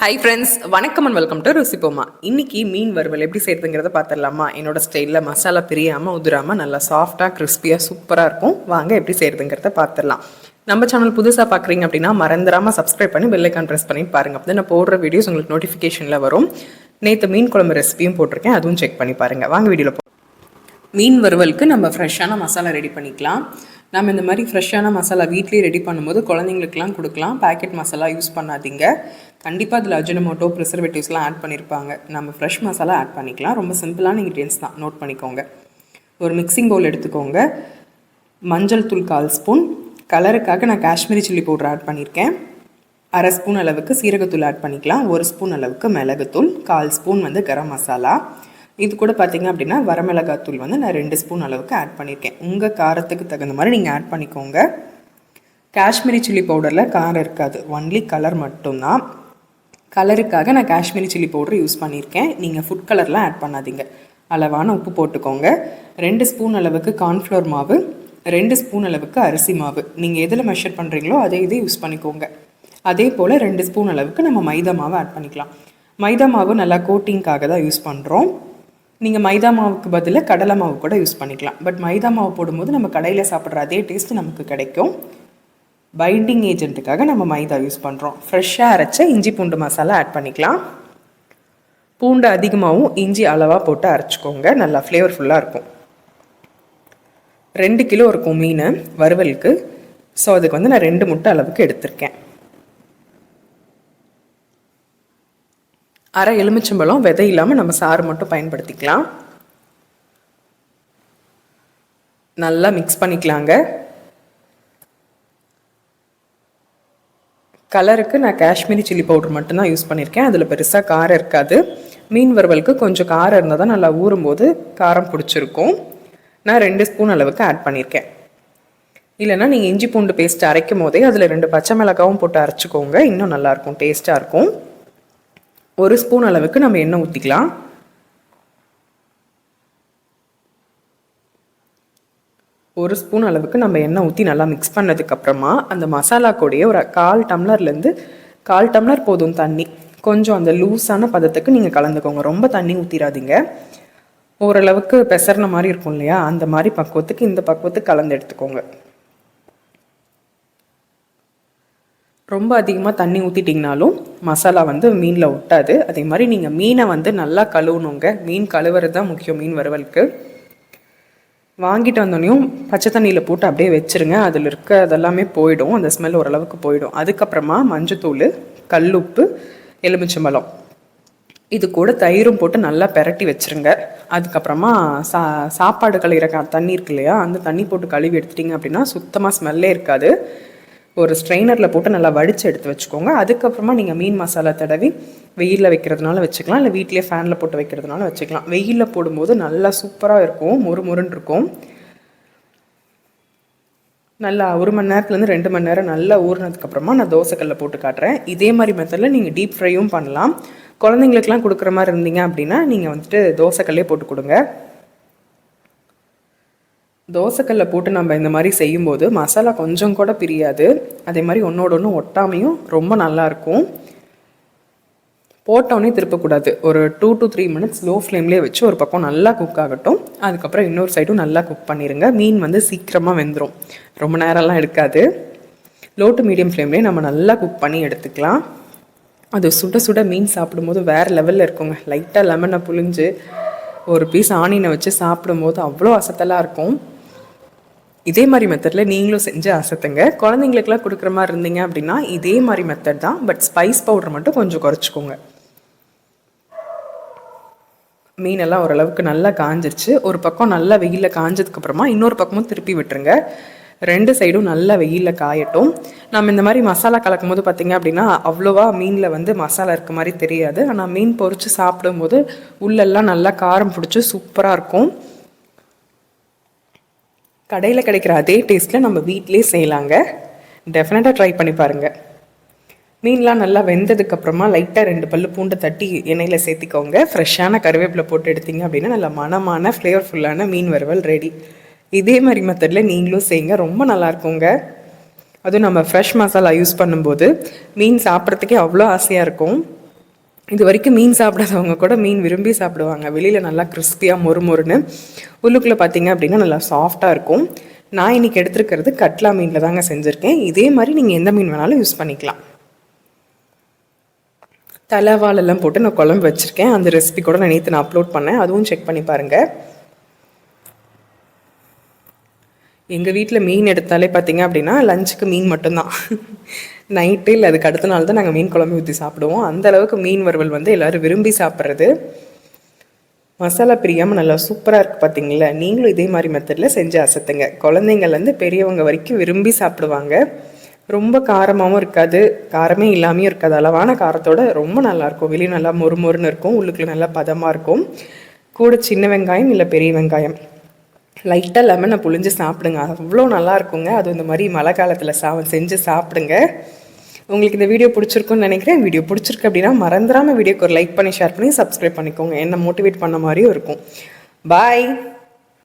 Hi friends வணக்கம் and welcome to ருசிப்போமா இன்னைக்கு மீன் வறுவல் எப்படி செய்யறதுங்கிறத பார்த்துடலாமா என்னோட ஸ்டைலில் மசாலா பிரியாமல் உதிராமல் நல்லா சாஃப்டாக கிறிஸ்பியாக சூப்பராக இருக்கும். வாங்க எப்படி செய்யறதுங்கிறத பார்த்துடலாம் நம்ம சேனல் புதுசாக பார்க்குறீங்க அப்படின்னா மறந்துடாமல் சப்ஸ்கிரைப் பண்ணி பெல்லைக்கான் ப்ரெஸ் பண்ணி பாருங்க. அப்போ நான் போடுற வீடியோஸ் உங்களுக்கு நோட்டிஃபிகேஷனில் வரும். நேற்று மீன் குழம்பு ரெசிபியும் போட்டிருக்கேன். அதுவும் செக் பண்ணி பாருங்கள் வாங்க வீடியோவில் போ மீன் வறுவலுக்கு நம்ம ஃப்ரெஷ்ஷான மசாலா ரெடி பண்ணிக்கலாம். நம்ம இந்த மாதிரி ஃப்ரெஷ்ஷான மசாலா வீட்லேயே ரெடி பண்ணும்போது குழந்தைங்களுக்குலாம் கொடுக்கலாம். பேக்கெட் மசாலா யூஸ் பண்ணாதீங்க. கண்டிப்பாக அதில் அஜினமோட்டோ ப்ரிசர்வேட்டிவ்ஸ்லாம் ஆட் பண்ணியிருப்பாங்க நம்ம ஃப்ரெஷ் மசாலா ஆட் பண்ணிக்கலாம். ரொம்ப சிம்பிளான இன்க்ரீடியன்ஸ் தான். நோட் பண்ணிக்கோங்க. ஒரு மிக்சிங் பவுல் எடுத்துக்கோங்க. மஞ்சள் தூள் கால் ஸ்பூன் கலருக்காக நான் காஷ்மீரி சில்லி பவுடர் ஆட் பண்ணியிருக்கேன் அரை ஸ்பூன் அளவுக்கு சீரகத்தூள் ஆட் பண்ணிக்கலாம். ஒரு ஸ்பூன் அளவுக்கு மிளகுத்தூள். கால் ஸ்பூன் வந்து கரம் மசாலா. இது கூட பார்த்திங்க அப்படின்னா வரமிளகாத்தூள் வந்து நான் ரெண்டு ஸ்பூன் அளவுக்கு ஆட் பண்ணியிருக்கேன் உங்கள் காரத்துக்கு தகுந்த மாதிரி நீங்கள் ஆட் பண்ணிக்கோங்க. காஷ்மீரி சில்லி பவுடரில் காரம் இருக்காது. ஒன்லி கலர் மட்டும்தான். கலருக்காக நான் காஷ்மீரி சில்லி பவுடர் யூஸ் பண்ணியிருக்கேன் நீங்கள் ஃபுட் கலர்லாம் ஆட் பண்ணாதீங்க. அளவான உப்பு போட்டுக்கோங்க. ரெண்டு ஸ்பூன் அளவுக்கு கார்ன்ஃப்ளவர் மாவு ரெண்டு ஸ்பூன் அளவுக்கு அரிசி மாவு. நீங்கள் எதில் மெஷர் பண்ணுறீங்களோ அதே இதை யூஸ் பண்ணிக்கோங்க. அதே போல் ரெண்டு ஸ்பூன் அளவுக்கு நம்ம மைதா மாவு ஆட் பண்ணிக்கலாம். மைதா மாவு நல்லா கோட்டிங்காக தான் யூஸ் பண்ணுறோம் நீங்கள் மைதா மாவுக்கு பதிலாக கடலை மாவு கூட யூஸ் பண்ணிக்கலாம். பட் மைதா மாவு போடும்போது நம்ம கடையில் சாப்பிட்ற அதே டேஸ்ட் நமக்கு கிடைக்கும். பைண்டிங் ஏஜென்ட்டுக்காக நம்ம மைதா யூஸ் பண்ணுறோம் ஃப்ரெஷ்ஷாக அரைச்ச இஞ்சி பூண்டு மசாலா ஆட் பண்ணிக்கலாம். பூண்டு அதிகமாகவும் இஞ்சி அளவாக போட்டு அரைச்சிக்கோங்க. நல்லா ஃப்ளேவர்ஃபுல்லாக இருக்கும். ரெண்டு கிலோ இருக்கும் மீன் வறுவலுக்கு. ஸோ அதுக்கு வந்து நான் ரெண்டு முட்டை அளவுக்கு எடுத்திருக்கேன். அரை எலுமிச்சம்பழம் விதை இல்லாமல் நம்ம சாறு மட்டும் பயன்படுத்திக்கலாம். நல்லா மிக்ஸ் பண்ணிக்கலாங்க. கலருக்கு நான் காஷ்மீரி சில்லி பவுடர் மட்டும்தான் யூஸ் பண்ணியிருக்கேன் அதில் பெருசாக காரம் இருக்காது. மீன் வறுவலுக்கு கொஞ்சம் காரம் இருந்தால் தான் நல்லா ஊறும்போது காரம் பிடிச்சிருக்கும். நான் ரெண்டு ஸ்பூன் அளவுக்கு ஆட் பண்ணியிருக்கேன் இல்லைனா நீங்கள் இஞ்சி பூண்டு பேஸ்ட் அரைக்கும் போதே அதில் ரெண்டு பச்சை மிளகாவும் போட்டு அரைச்சிக்கோங்க. இன்னும் நல்லாயிருக்கும் டேஸ்ட்டாக இருக்கும். ஒரு ஸ்பூன் அளவுக்கு நம்ம எண்ணெய் ஊற்றிக்கலாம் ஒரு ஸ்பூன் அளவுக்கு நம்ம எண்ணெய் ஊற்றி நல்லா மிக்ஸ் பண்ணதுக்கப்புறமா அந்த மசாலா கூடயே ஒரு கால் டம்ளர்லேருந்து கால் டம்ளர் போதும் தண்ணி. கொஞ்சம் அந்த லூஸான பதத்துக்கு நீங்கள் கலந்துக்கோங்க. ரொம்ப தண்ணி ஊற்றிடாதீங்க ஓரளவுக்கு பெசர்ன மாதிரி இருக்கும் இல்லையா? அந்த மாதிரி பக்குவத்துக்கு இந்த பக்குவத்துக்கு கலந்து எடுத்துக்கோங்க. ரொம்ப அதிகமாக தண்ணி ஊற்றிட்டிங்கனாலும் மசாலா வந்து மீனில் ஒட்டாது. அதே மாதிரி நீங்கள் மீனை வந்து நல்லா கழுவணுங்க. மீன் கழுவுறது தான் முக்கியம் மீன் வறுவலுக்கு. வாங்கிட்டு வந்தோடனையும் பச்சை தண்ணியில் போட்டு அப்படியே வச்சுருங்க. அதில் இருக்க அதெல்லாமே போயிடும். அந்த ஸ்மெல் ஓரளவுக்கு போயிடும். அதுக்கப்புறமா மஞ்சத்தூள் கல்லுப்பு எலுமிச்சம்பழம். இது கூட தயிரும் போட்டு நல்லா பெரட்டி வச்சுருங்க. அதுக்கப்புறமா சா சாப்பாடு கழுகிற தண்ணி இருக்கு இல்லையா? அந்த தண்ணி போட்டு கழுவி எடுத்துட்டிங்க அப்படின்னா சுத்தமாக ஸ்மெல்லே இருக்காது. ஒரு ஸ்ட்ரெயினரில் போட்டு நல்லா வடித்து எடுத்து வச்சுக்கோங்க. அதுக்கப்புறமா நீங்கள் மீன் மசாலா தடவி வெயிலில் வைக்கிறதுனால வச்சுக்கலாம். இல்லை வீட்லேயே ஃபேனில் போட்டு வைக்கிறதுனால வச்சுக்கலாம். வெயிலில் போடும்போது நல்லா சூப்பராக இருக்கும். மொறு மொறுன்னு இருக்கும். நல்லா ஒரு மணி நேரத்துலேருந்து ரெண்டு மணி நேரம் நல்லா ஊறினதுக்கப்புறமா நான் தோசைக்கல்ல போட்டு காட்டுறேன். இதே மாதிரி மெத்தடில் நீங்கள் டீப் ஃப்ரையும் பண்ணலாம். குழந்தைங்களுக்குலாம் கொடுக்குற மாதிரி இருந்தீங்க அப்படின்னா நீங்கள் வந்துட்டு தோசைக்கல்லே போட்டு கொடுங்க. தோசைக்கல்ல போட்டு நம்ம இந்த மாதிரி செய்யும்போது மசாலா கொஞ்சம் கூட பிரியாது. அதே மாதிரி ஒன்றோட ஒன்று ஒட்டாமையும் ரொம்ப நல்லாயிருக்கும் போட்டோன்னே திருப்பக்கூடாது. ஒரு two to three minutes low ஃப்ளேம்லேயே வச்சு ஒரு பக்கம் நல்லா குக் ஆகட்டும். அதுக்கப்புறம் இன்னொரு சைடும் நல்லா குக் பண்ணிடுங்க மீன் வந்து சீக்கிரமாக வெந்துடும் ரொம்ப நேரம்லாம் எடுக்காது. லோ டு மீடியம் ஃப்ளேம்லேயே நம்ம நல்லா குக் பண்ணி எடுத்துக்கலாம். அது சுட சுட மீன் சாப்பிடும்போது வேறு லெவலில் இருக்குங்க. லைட்டாக லெமனை புழிஞ்சு ஒரு பீஸ் ஆனியனை வச்சு சாப்பிடும்போது அவ்வளோ அசத்தலாக இருக்கும். இதே மாதிரி மெத்தடில் நீங்களும் செஞ்சு அசத்துங்க குழந்தைங்களுக்குலாம் கொடுக்குற மாதிரி இருந்தீங்க அப்படின்னா இதே மாதிரி மெத்தட் தான். பட் ஸ்பைஸ் பவுடர் மட்டும் கொஞ்சம் குறைச்சிக்கோங்க. மீனெல்லாம் ஓரளவுக்கு நல்லா காஞ்சிருச்சு. ஒரு பக்கம் நல்லா வெயிலில் காஞ்சதுக்கப்புறமா இன்னொரு பக்கமும் திருப்பி விட்டுருங்க. ரெண்டு சைடும் நல்லா வெயிலில் காயட்டும். நம்ம இந்த மாதிரி மசாலா கலக்கும் போது பார்த்திங்க அப்படின்னா அவ்வளோவா மீனில் வந்து மசாலா இருக்க மாதிரி தெரியாது. ஆனால் மீன் பொறிச்சு சாப்பிடும்போது உள்ளெல்லாம் நல்லா காரம் பிடிச்சி சூப்பராக இருக்கும். கடையில் கிடைக்கிற அதே டேஸ்ட்டில் நம்ம வீட்டிலே செய்யலாங்க. டெஃபினட்டாக ட்ரை பண்ணி பாருங்கள் மீன்லாம் நல்லா வெந்ததுக்கப்புறமா லைட்டாக ரெண்டு பல்லு பூண்டை தட்டி எண்ணெயில் சேர்த்திக்கோங்க. ஃப்ரெஷ்ஷான கருவேப்பிலை போட்டு எடுத்திங்க அப்படின்னா நல்லா மனமான ஃப்ளேவர்ஃபுல்லான மீன் வறுவல் ரெடி இதே மாதிரி மெத்தடில் நீங்களும் செய்யுங்க. ரொம்ப நல்லாயிருக்குங்க அதுவும் நம்ம ஃப்ரெஷ் மசாலா யூஸ் பண்ணும்போது மீன் சாப்பிட்றதுக்கே அவ்வளோ ஆசையாக இருக்கும். இது வரைக்கும் மீன் சாப்பிடாதவங்க கூட மீன் விரும்பி சாப்பிடுவாங்க. வெளியில் நல்லா கிறிஸ்பியாக மொறு மொறுன்னு உள்ளுக்குள்ளே பார்த்தீங்க அப்படின்னா நல்லா சாஃப்டாக இருக்கும். நான் இன்றைக்கி எடுத்துருக்கிறது கட்லா மீனில் தாங்க செஞ்சுருக்கேன். இதே மாதிரி நீங்கள் எந்த மீன் வேணாலும் யூஸ் பண்ணிக்கலாம். தலைவாலெல்லாம் போட்டு நான் குழம்பு வச்சுருக்கேன். அந்த ரெசிபி கூட நான் நேற்று நான் அப்லோட் பண்ணேன். அதுவும் செக் பண்ணி பாருங்கள் எங்கள் வீட்டில் மீன் எடுத்தாலே பார்த்தீங்க அப்படின்னா லஞ்சுக்கு மீன் மட்டும்தான். நைட்டு இல்லை அதுக்கு அடுத்த நாள் தான் நாங்கள் மீன் குழம்பு ஊற்றி சாப்பிடுவோம். அந்த அளவுக்கு மீன் வறுவல் வந்து எல்லோரும் விரும்பி சாப்பிட்றது. மசாலா பிரியாமல் நல்லா சூப்பராக இருக்குது பார்த்தீங்களா நீங்களும் இதே மாதிரி மெத்தடில் செஞ்சு அசத்துங்க. குழந்தைங்கள்லேருந்து பெரியவங்க வரைக்கும் விரும்பி சாப்பிடுவாங்க. ரொம்ப காரமாகவும் இருக்காது. காரமே இல்லாமையும் இருக்காது. அளவான காரத்தோட ரொம்ப நல்லாயிருக்கும் வெளியே நல்லா மொறு மொறுன்னு இருக்கும். உள்ளுக்குள்ள நல்லா பதமாக இருக்கும். கூட சின்ன வெங்காயம் இல்லை பெரிய வெங்காயம். லைட்டாக லெமனை புழிஞ்சு சாப்பிடுங்க. அவ்வளோ நல்லா இருக்குங்க. அது இந்த மாதிரி மழை காலத்தில் சா செஞ்சு சாப்பிடுங்க. உங்களுக்கு இந்த வீடியோ பிடிச்சிருக்குன்னு நினைக்கிறேன். வீடியோ பிடிச்சிருக்கு அப்படின்னா மறந்துடாமல் வீடியோக்கு ஒரு லைக் பண்ணி ஷேர் பண்ணி சப்ஸ்கிரைப் பண்ணிக்கோங்க. என்ன மோட்டிவேட் பண்ண மாதிரியும் இருக்கும். பாய்